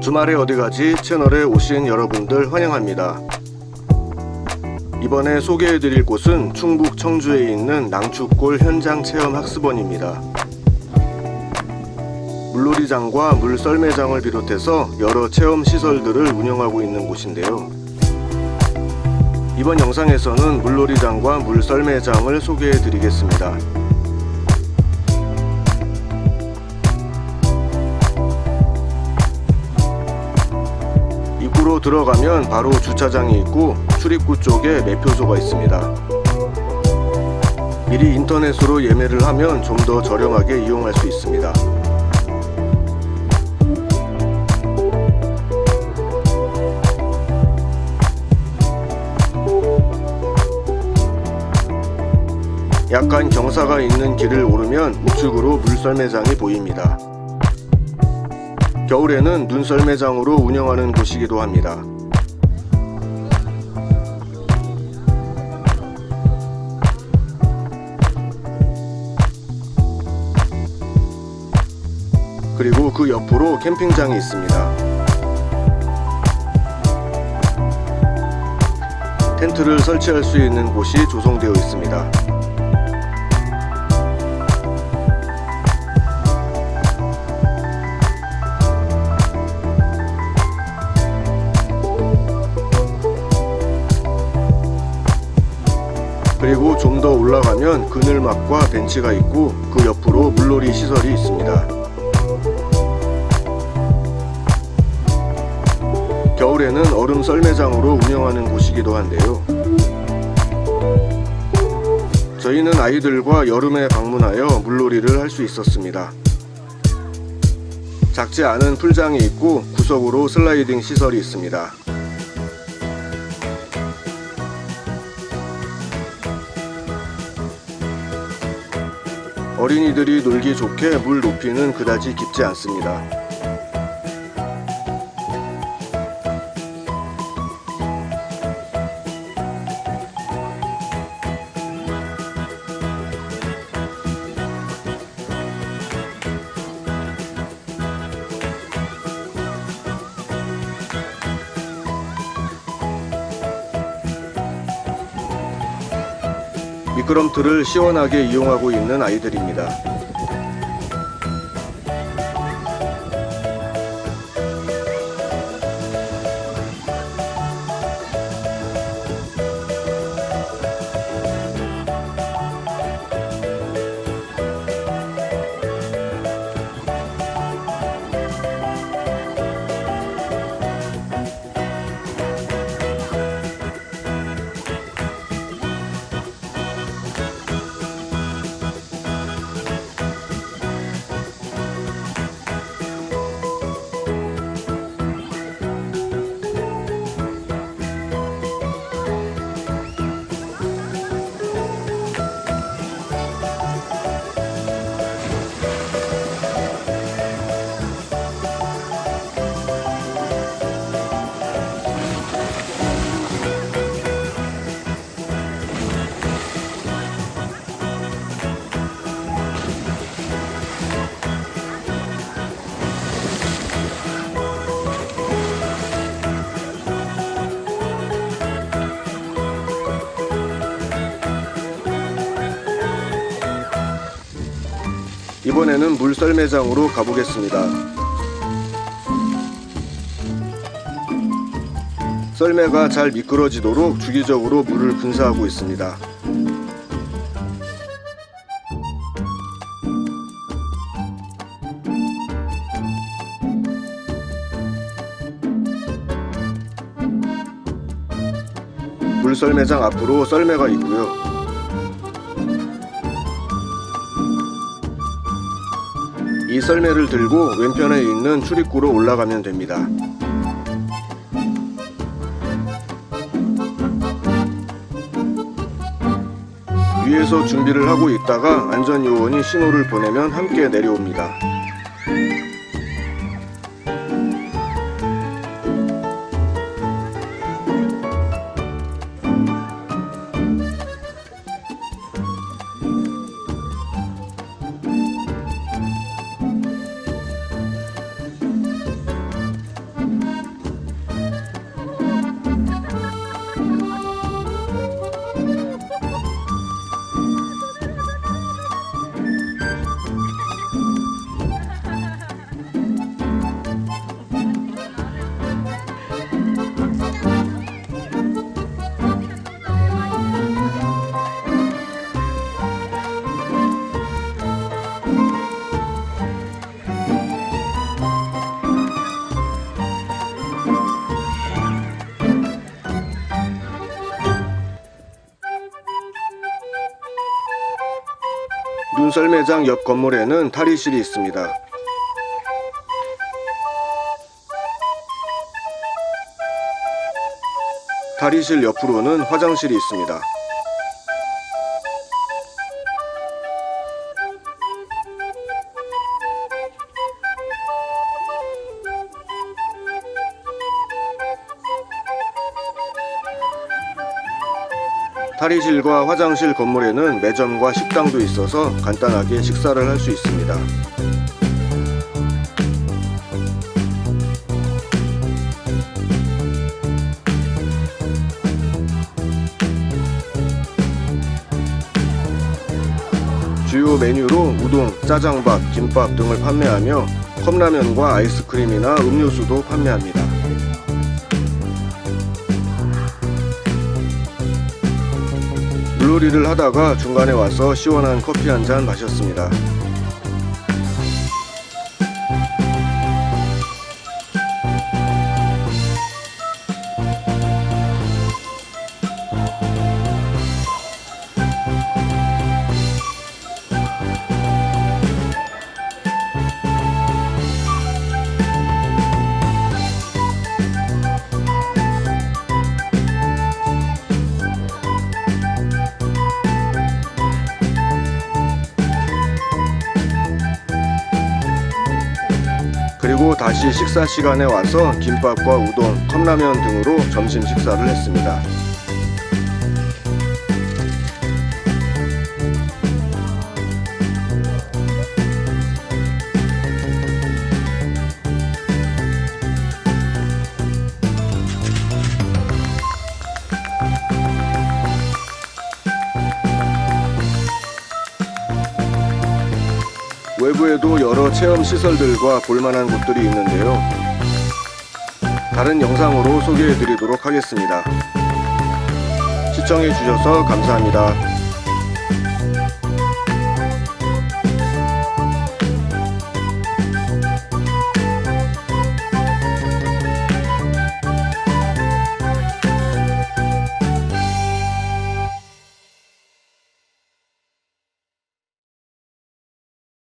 주말에 어디 가지 채널에 오신 여러분들 환영합니다. 이번에 소개해드릴 곳은 충북 청주에 있는 낭축골 현장 체험 학습원입니다. 물놀이장과 물썰매장을 비롯해서 여러 체험 시설들을 운영하고 있는 곳인데요. 이번 영상에서는 물놀이장과 물썰매장을 소개해드리겠습니다. 입구로 들어가면 바로 주차장이 있고 출입구 쪽에 매표소가 있습니다. 미리 인터넷으로 예매를 하면 좀 더 저렴하게 이용할 수 있습니다. 약간 경사가 있는 길을 오르면 우측으로 물썰매장이 보입니다. 겨울에는 눈썰 매장으로 운영하는 곳이기도 합니다. 그리고 그 옆으로 캠핑장이 있습니다. 텐트를 설치할 수 있는 곳이 조성되어 있습니다. 그리고 좀 더 올라가면 그늘막과 벤치가 있고 그 옆으로 물놀이 시설이 있습니다. 겨울에는 얼음 썰매장으로 운영하는 곳이기도 한데요. 저희는 아이들과 여름에 방문하여 물놀이를 할 수 있었습니다. 작지 않은 풀장이 있고 구석으로 슬라이딩 시설이 있습니다. 어린이들이 놀기 좋게 물 높이는 그다지 깊지 않습니다. 미끄럼틀을 시원하게 이용하고 있는 아이들입니다. 이번에는 물썰 매장으로 가보겠습니다. 썰매가 잘 미끄러지도록 주기적으로 물을 분사하고 있습니다. 물썰매장 앞으로 썰매가 있고요. 이 썰매를 들고 왼편에 있는 출입구로 올라가면 됩니다. 위에서 준비를 하고 있다가 안전요원이 신호를 보내면 함께 내려옵니다. 전문 썰매장 옆 건물에는 탈의실이 있습니다. 탈의실 옆으로는 화장실이 있습니다. 탈의실과 화장실 건물에는 매점과 식당도 있어서 간단하게 식사를 할 수 있습니다. 주요 메뉴로 우동, 짜장밥, 김밥 등을 판매하며 컵라면과 아이스크림이나 음료수도 판매합니다. 물놀이를 하다가 중간에 와서 시원한 커피 한 잔 마셨습니다. 그리고 다시 식사 시간에 와서 김밥과 우동, 컵라면 등으로 점심 식사를 했습니다. 외부에도 여러 체험 시설들과 볼만한 곳들이 있는데요. 다른 영상으로 소개해 드리도록 하겠습니다. 시청해 주셔서 감사합니다.